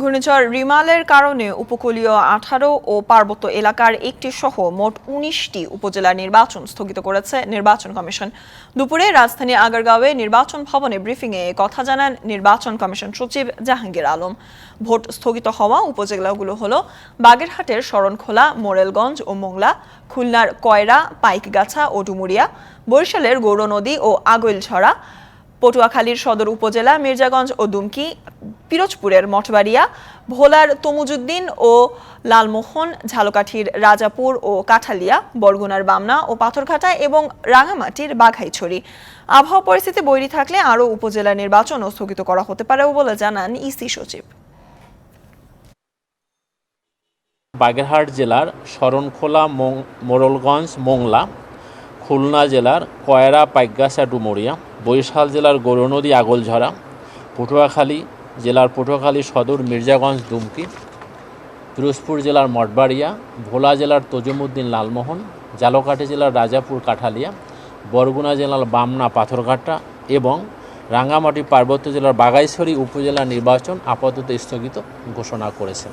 ঘূর্ণিঝড় রিমালের কারণে উপকূলীয় আঠারো ও পার্বত্য এলাকার একটি সহ মোট উনিশটি উপজেলার নির্বাচন স্থগিত করেছে নির্বাচন কমিশন। দুপুরে রাজধানী আগারগাঁওয়ে নির্বাচন ভবনে ব্রিফিংয়ে কথা জানান নির্বাচন কমিশন সচিব জাহাঙ্গীর আলম। ভোট স্থগিত হওয়া উপজেলাগুলো হল বাগেরহাটের শরণখোলা, মোরেলগঞ্জ ও মোংলা, খুলনার কয়রা, পাইকগাছা ও ডুমুরিয়া, বরিশালের গৌরনদী ও আগৈলঝরা পটুয়াখালীর সদর উপজেলা, মির্জাগঞ্জ ও দুমকি, পিরোজপুরের মঠবাড়িয়া, ভোলার তমুজুদ্দিন ও লালমোহন, ঝালকাঠির রাজাপুর ও কাঠালিয়া, বরগুনার বামনা ও পাথরঘাটা এবং রাঙামাটির বাঘাইছড়ি। আবহাওয়া পরিস্থিতি বৈরী থাকলে আরও উপজেলা নির্বাচনও স্থগিত করা হতে পারেও বলে জানান ইসি সচিব। বাগেরহাট জেলার শরণখোলা মোং- মোড়লগঞ্জ মোংলা, খুলনা জেলার কয়রা পাইগাসা ডুমুরিয়া বরিশাল জেলার গৌরনদী আগলঝরা, পটুয়াখালী জেলার পটুয়াখালী সদর, মির্জাগঞ্জ, দুমকি, পিরোজপুর জেলার মঠবাড়িয়া, ভোলা জেলার তজুমুদ্দিন লালমোহন, জালকাঠি জেলার রাজাপুর কাঠালিয়া, বরগুনা জেলার বামনা পাথরঘাটা এবং রাঙ্গামাটি পার্বত্য জেলার বাগাইছড়ি উপজেলা নির্বাচন আপাতত স্থগিত ঘোষণা করেছে